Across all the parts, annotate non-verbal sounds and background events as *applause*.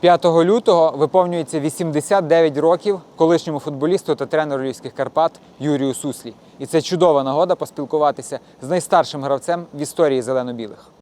5 лютого виповнюється 89 років колишньому футболісту та тренеру Львівських Карпат Юрію Суслі. І це чудова нагода поспілкуватися з найстаршим гравцем в історії зелено-білих.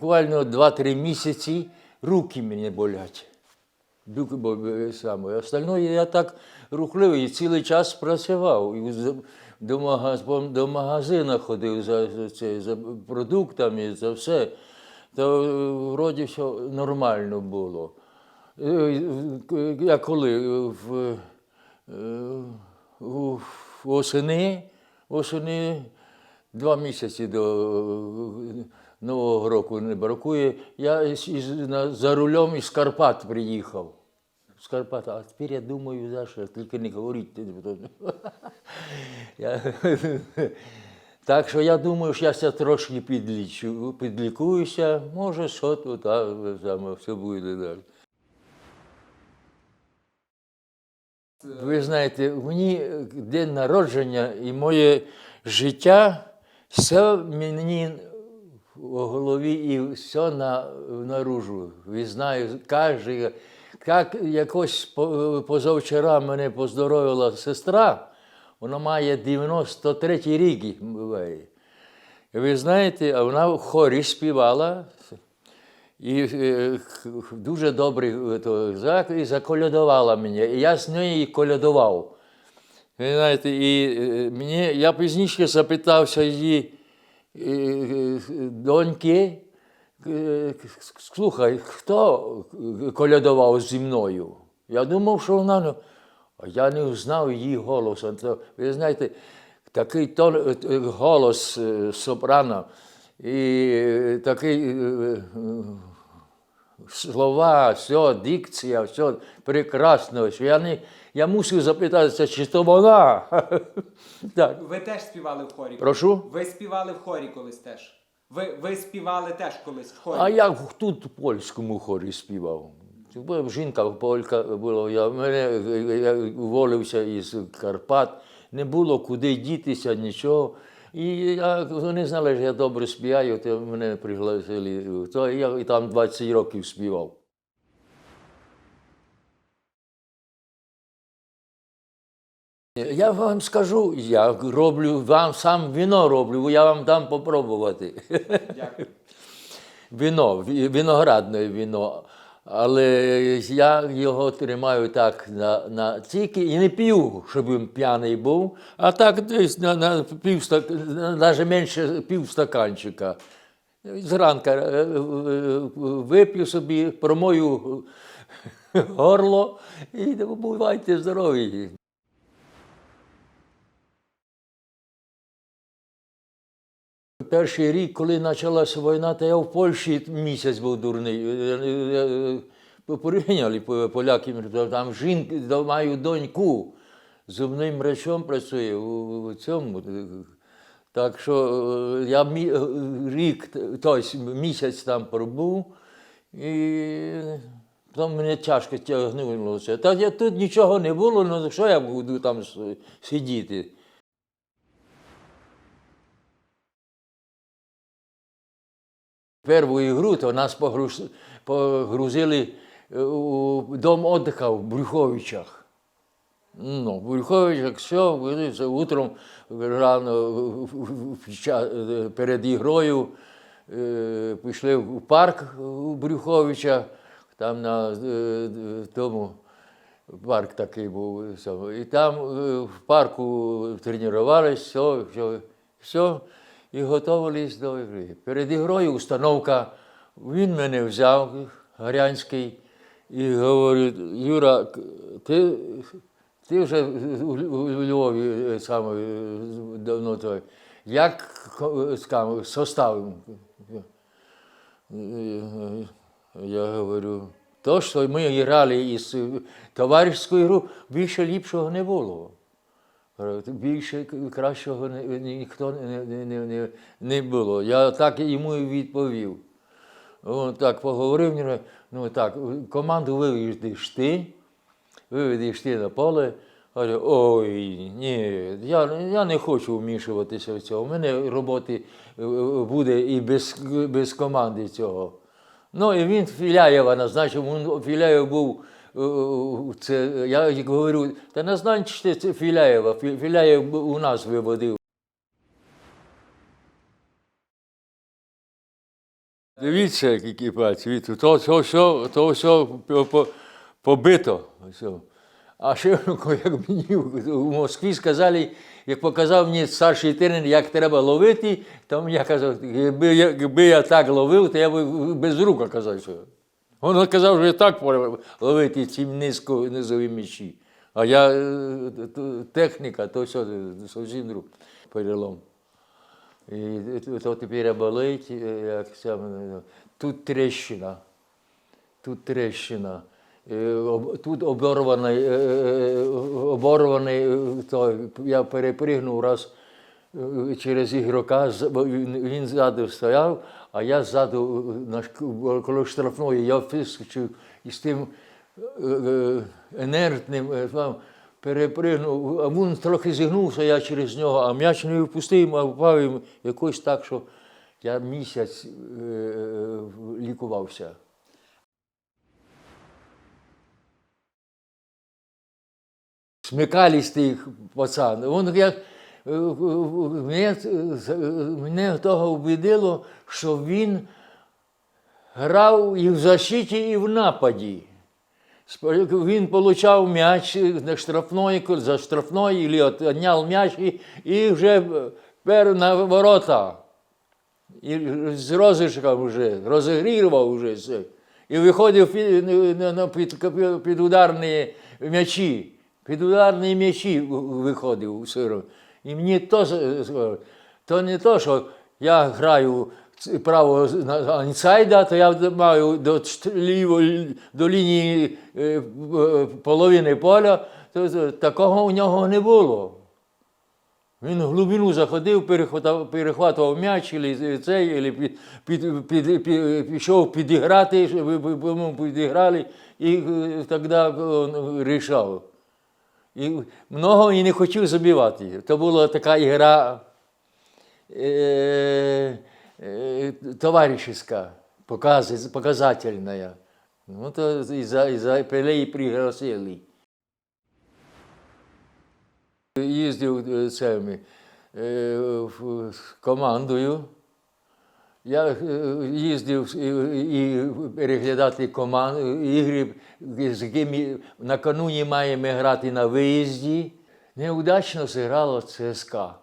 Буквально 2-3 місяці руки мені болять. Саме. Остальное я так рухливий і цілий час працював. До, магаз, до магазину ходив за, це, за продуктами, за все. То вроді все нормально було. Е, Я коли е, в, е, у- восени, восени два місяці до Нового року не бракує. Я із- на- за рулем із Карпат приїхав. З Карпат, а тепер я думаю, за що, тільки не говоріть. *laughs* *laughs* Так що я думаю, що я ся трошки підлічу, підлікуюся, може, що тут, все буде далі. Ви знаєте, мені день народження і моє життя, все мені в голові і все на, наружу. Ви знаєте, каже, як якось позавчора мене поздоровила сестра, вона має 93 рік буває. Ви знаєте, вона в хорі співала. І е, дуже добрий е, то, і заколядувала мене. І я з нею колядував. Ви знаєте, і е, мені, я пізніше запитався її доньки, е, слухай, хто колядував зі мною? Я думав, що вона, а я не знав її голос. Ви знаєте, такий тон, е, е, голос сопрано і такий. Слова, все, дикція, все прекрасно. Що я, не, я мусив запитатися, чи то вона. *laughs* так. Ви теж співали в хорі. Прошу? Ви співали в хорі колись теж. Ви, ви співали теж колись в хорі. А я тут в польському хорі співав. Жінка полька була, я, мене, я уволився із Карпат, не було куди дітися, нічого. І я, вони знали, що я добре співаю, то мене пригласили. То я і там 20 років співав. Я вам скажу, я роблю вам сам віно роблю, я вам дам попробувати. Дякую. *laughs* Віно, виноградне віно. Але я його тримаю так на, на тільки і не п'ю, щоб він п'яний був, а так десь на, на півста навіть менше півстаканчика. Зранка е, е, вип'ю собі, промою горло і бувайте здорові. Перший рік, коли почалася війна, то я в Польщі місяць був дурний. Порівняли поляки, там жінка, маю доньку, зубним врачом працює у, цьому. Так що е, я е, рік, тобто місяць там пробув, і там мене тяжко тягнулося. Та я тут нічого не було, ну що я буду там сидіти? Перву ігру то нас погрузили е, у дом отдыха в Брюховичах. Ну, в Брюховичах все, утром рано ча- е, перед ігрою е, пішли в парк у Брюховичах, там на е, тому парк такий був. І там е, в парку тренувалися, все, все, все, і готувалися до ігри. Перед ігрою установка, він мене взяв, Гарянський, І говорю, Юра, ти, ти вже у Львові е, саме давно той. Як ко- скам, состав? Я говорю, то, що ми грали із товариською гру, більше ліпшого не було. Говорю, Більше кращого ніхто не, не, не, не, було. Я так йому і відповів. Він так поговорив, ну так, команду виведеш ти, виведеш ти на поле. Говорю, ой, ні, я, я не хочу вмішуватися в цього. У мене роботи е, буде і без, без команди цього. Ну і він Філяєва назначив, він Філяєв був. Е, Це, я як говорю, та назначте це Філяєва. Фі- Філяєв у нас виводив. Дивіться, які пальці, то, то, все, то все по- по- побито. А ще як мені в Москві сказали, як показав мені старший тренер, як треба ловити, то я казав, якби я, так ловив, то я б без рук оказав. Він казав, що я так ловити ці низько, низові м'ячі. А я е, техніка, то все, зовсім друг перелом. І то тепер болить, е, як саме, тут тріщина. Тут тріщина. Е, Тут оборваний, е, е, оборваний, е, то я перепригнув раз е, через ігрока, він ззаду стояв, а я ззаду е, коло штрафної, я вискочив із тим е, е, інертним, е, там, перепригнув, а він трохи зігнувся, я через нього, а м'яч не впустив, а впав йому якось так, що я місяць е, е, лікувався. смикалістий пацан. Він як, е, е, мене, е, мене того вбедило, що він грав і в защиті, і в нападі. Він отримав м'яч на штрафної, за штрафної, відняв м'яч і, і вже пер на ворота. І з розіграшем вже, розігрівав вже. І виходив під, під, під ударні м'ячі. Під ударні м'ячі виходив. І мені то, то не то, що я граю право інсайда, то я маю до, ліво, до лінії е, е, половини поля, то, такого у нього не було. Він в глибину заходив, перехватував м'яч, і цей, під, під, під, під, пішов підіграти, щоб йому підіграли, і е, тоді він рішав. І много і не хотів забивати. То була така ігра е, е, товарищеская, показ, показательная. Ну, то і за, і за Пеле пригласили. Їздив е, цими, е, командою. Я е, їздив і, переглядати команду, ігри, з якими накануні маємо грати на виїзді. Неудачно зіграло ЦСКА.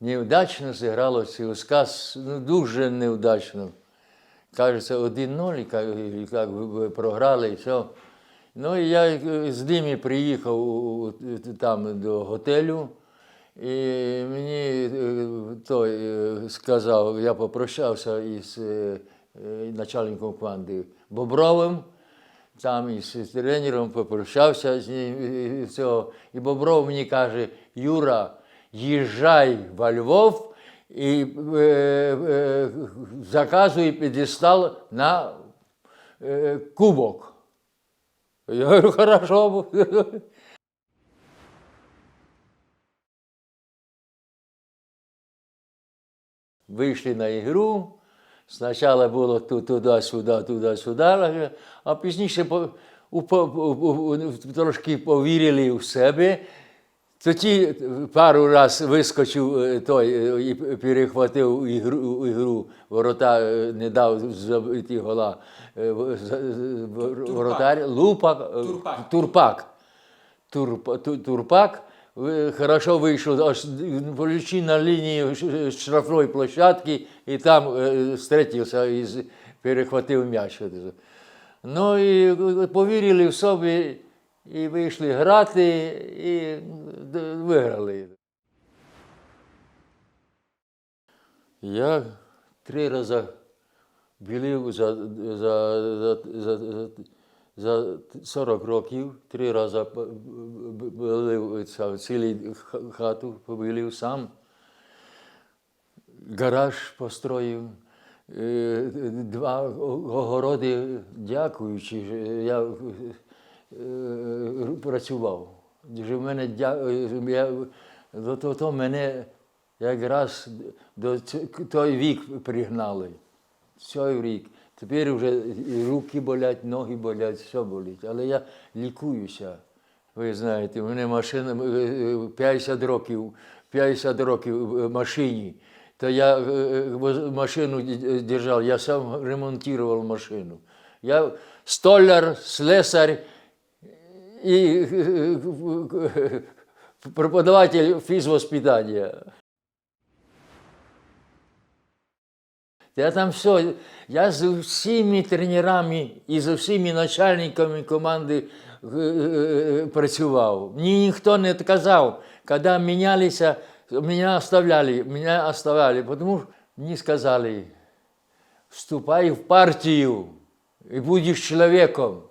Неудачно зіграло ЦСКА, ну, дуже неудачно. Кажеться, 1-0, і ка- як ви програли, і все. Ну, і я е, з ними приїхав там до готелю, і мені е, той е, сказав, я попрощався із е, начальником команди Бобровим, там із тренером попрощався з ним. І, все. і Бобров мені каже, Юра, їжджай во Львов і е, е, заказуй підістал на е, кубок. Я говорю, хорошо. Вийшли на ігру. Спочатку було туди-сюди, туди-сюди, а пізніше трошки повірили в себе. Тоді пару раз вискочив е, той е, і перехватив ігру, ігру ворота, е, не дав забити гола. в- з- з- в- Воротар Лупак, Турпак. Турпак. Турпак хорошо аж полічи на лінії ш- штрафної площадки і там е, зустрівся і перехватив м'яч. Ну і повірили в собі, і вийшли грати, і виграли. Я три рази білив за, за, за, за, за, за 40 років, три рази п- б- білив ця- цілу х- хату, побілив сам. Гараж построїв, е, два огороди, дякуючи, я е, працював. Що в мене е, я, то, то, то мене якраз до той вік пригнали. Цей рік. Тепер вже і руки болять, ноги болять, все болить. Але я лікуюся. Ви знаєте, мене машина е, е, 50 років, 50 років в машині. То я е, е, машину держав, я сам ремонтував машину. Я столяр, слесар і е, е, преподаватель фізвоспитання. Я там все, я з всіма тренерами і з всіма начальниками команди е, е, працював. Мені ніхто не казав, коли мінялися, мене оставляли, мене оставляли, тому що мені сказали, вступай в партію і будеш чоловіком.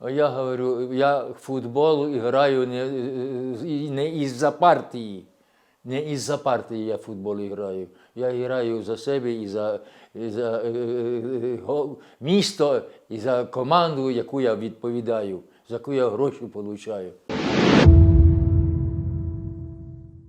А я говорю, я футбол граю не, е, не із-за партії. Не із-за партії я футбол граю. Я граю за себе і за, і за е, е, го- місто, і за команду, яку я відповідаю, за яку я гроші отримую.